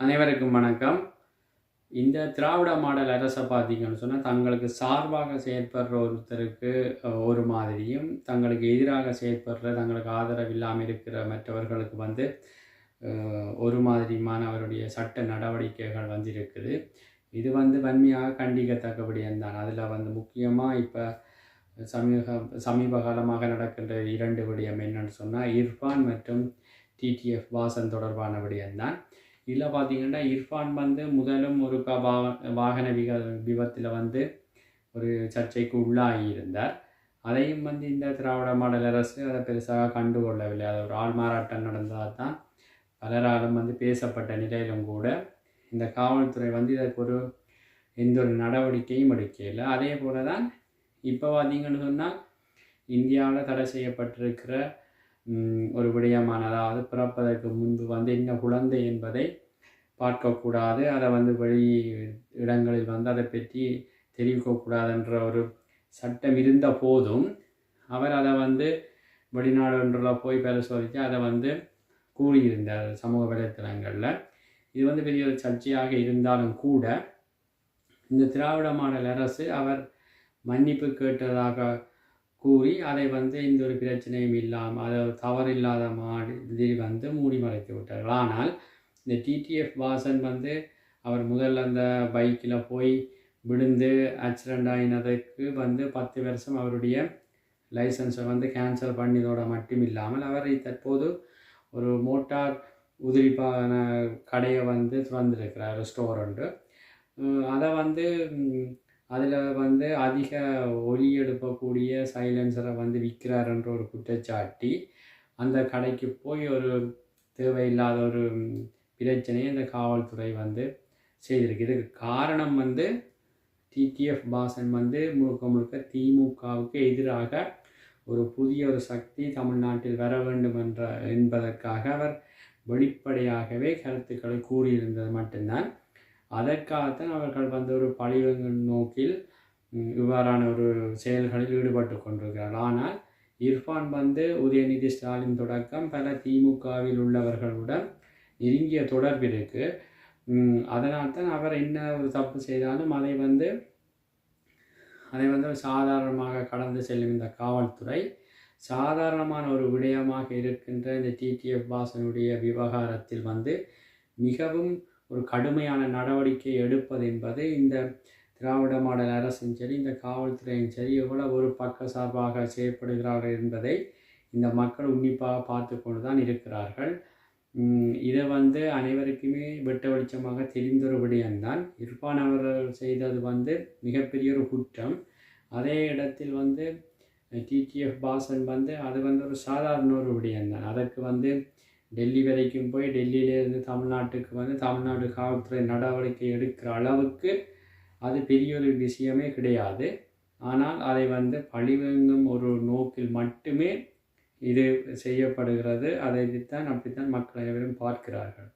அனைவருக்கும் வணக்கம். இந்த திராவிட மாடல் அரசை பார்த்தீங்கன்னு சொன்னால் தங்களுக்கு சார்பாக செயற்படுற ஒருத்தருக்கு ஒரு மாதிரியும் தங்களுக்கு எதிராக செயற்படுற தங்களுக்கு ஆதரவு இல்லாமல் இருக்கிற மற்றவர்களுக்கு வந்து ஒரு மாதிரியுமான அவருடைய சட்ட நடவடிக்கைகள் வந்திருக்குது. இது வந்து வன்மையாக கண்டிக்கத்தக்கபடியும் தான். அதில் வந்து முக்கியமாக இப்போ சமீப சமீப காலமாக நடக்கின்ற இரண்டு விடயம் என்னன்னு சொன்னால் இர்ஃபான் மற்றும் டிடிஎஃப் வாசன் தொடர்பான விடயம்தான் இதில் பார்த்தீங்கன்னா இர்ஃபான் வந்து முதலும் ஒரு க வா- வாகன விக விபத்தில் வந்து ஒரு சர்ச்சைக்கு உள்ளாகி இருந்தார். அதையும் வந்து இந்த திராவிட மாடல் அரசு அதை பெருசாக கண்டுகொள்ளவில்லை. அது ஒரு ஆள்மாறாட்டம் நடந்ததாக தான் பலராலும் வந்து பேசப்பட்ட நிலையிலும் கூட இந்த காவல்துறை வந்து இதற்கு ஒரு எந்த ஒரு நடவடிக்கையும் எடுக்கல அதே போல தான் இப்போ பார்த்தீங்கன்னு சொன்னால் இந்தியாவில் தடை செய்யப்பட்டிருக்கிற ஒரு விடயமான அதாவது பிறப்பதற்கு முன்பு வந்து என்ன குழந்தை என்பதை பார்க்கக்கூடாது. அதை வந்து வெளி இடங்களில் வந்து அதை பற்றி தெரிவிக்கக்கூடாதுன்ற ஒரு சட்டம் இருந்த போதும் அவர் அதை வந்து வெளிநாடுகளில் போய் பரிசோதித்து அதை வந்து கூறியிருந்தார் சமூக வலைத்தளங்களில். இது வந்து பெரிய ஒரு சர்ச்சையாக இருந்தாலும் கூட இந்த திராவிட மாடல் அரசு அவர் மன்னிப்பு கேட்டதாக கூறி அதை வந்து இந்த ஒரு பிரச்சனையும் இல்லாமல் அதை தவறில்லாத மாதிரி வந்து மூடி மறைத்து விட்டார்கள். ஆனால் இந்த டிடிஎஃப் வாசன் வந்து அவர் முதல்ல அந்த பைக்கில் போய் விழுந்து ஆக்சிடெண்ட் ஆகினதுக்கு வந்து பத்து வருஷம் அவருடைய லைசன்ஸை வந்து கேன்சல் பண்ணியதோட மட்டும் இல்லாமல் அவர் தற்போது ஒரு மோட்டார் உதிரிப்பான கடையை வந்து திறந்திருக்கிறார் ரெஸ்டாரண்ட்டு அதை வந்து அதில் வந்து அதிக ஒலி எழுப்பக்கூடிய சைலன்சரை வந்து விற்கிறாருன்ற ஒரு குற்றச்சாட்டி அந்த கடைக்கு போய் ஒரு தேவையில்லாத ஒரு பிரச்சனையை இந்த காவல்துறை வந்து செய்திருக்கு இதுக்கு காரணம் வந்து டிடிஎஃப் பாசன் வந்து முழுக்க முழுக்க திமுகவுக்கு எதிராக ஒரு புதிய ஒரு சக்தி தமிழ்நாட்டில் வர வேண்டும் என்ற என்பதற்காக அவர் வெளிப்படையாகவே கருத்துக்களை கூறியிருந்தது மட்டும்தான். அதற்காகத்தான் அவர்கள் வந்து ஒரு பழிவங்கு நோக்கில் இவ்வாறான ஒரு செயல்களில் ஈடுபட்டு கொண்டிருக்கிறார்கள் ஆனால் இர்ஃபான் வந்து உதயநிதி ஸ்டாலின் தொடக்கம் பல திமுகவில் உள்ளவர்களுடன் நெருங்கிய தொடர்பு இருக்குது தான் அவர் என்ன ஒரு தப்பு செய்தாலும் அதை வந்து அதை வந்து சாதாரணமாக கடந்து செல்லும் இந்த காவல்துறை சாதாரணமான ஒரு விடயமாக இருக்கின்ற இந்த டிடிஎஃப் பாசனுடைய விவகாரத்தில் வந்து மிகவும் ஒரு கடுமையான நடவடிக்கை எடுப்பது என்பது இந்த திராவிட மாடல் அரசும் சரி இந்த காவல்துறையும் சரி எவ்வளவு ஒரு பக்க சார்பாக செயற்படுகிறார்கள் என்பதை இந்த மக்கள் உன்னிப்பாக பார்த்து கொண்டு தான் இருக்கிறார்கள். இதை வந்து அனைவருக்குமே வெட்ட வெளிச்சமாக தெரிந்த விடயம்தான். இர்ஃபான் அவர்கள் செய்தது வந்து மிகப்பெரிய ஒரு குற்றம். அதே இடத்தில் வந்து டிடிஎஃப் பாசன் வந்து அது வந்து ஒரு சாதாரண ஒரு விடயம்தான். அதற்கு வந்து டெல்லி வரைக்கும் போய் டெல்லியிலேருந்து தமிழ்நாட்டுக்கு வந்து தமிழ்நாடு காவல்துறை நடவடிக்கை எடுக்கிற அளவுக்கு அது பெரிய ஒரு விஷயமே கிடையாது. ஆனால் அதை வந்து பழிவெங்கும் ஒரு நோக்கில் மட்டுமே இது செய்யப்படுகிறது. அதை அப்படித்தான் மக்கள் அனைவரும் பார்க்கிறார்கள்.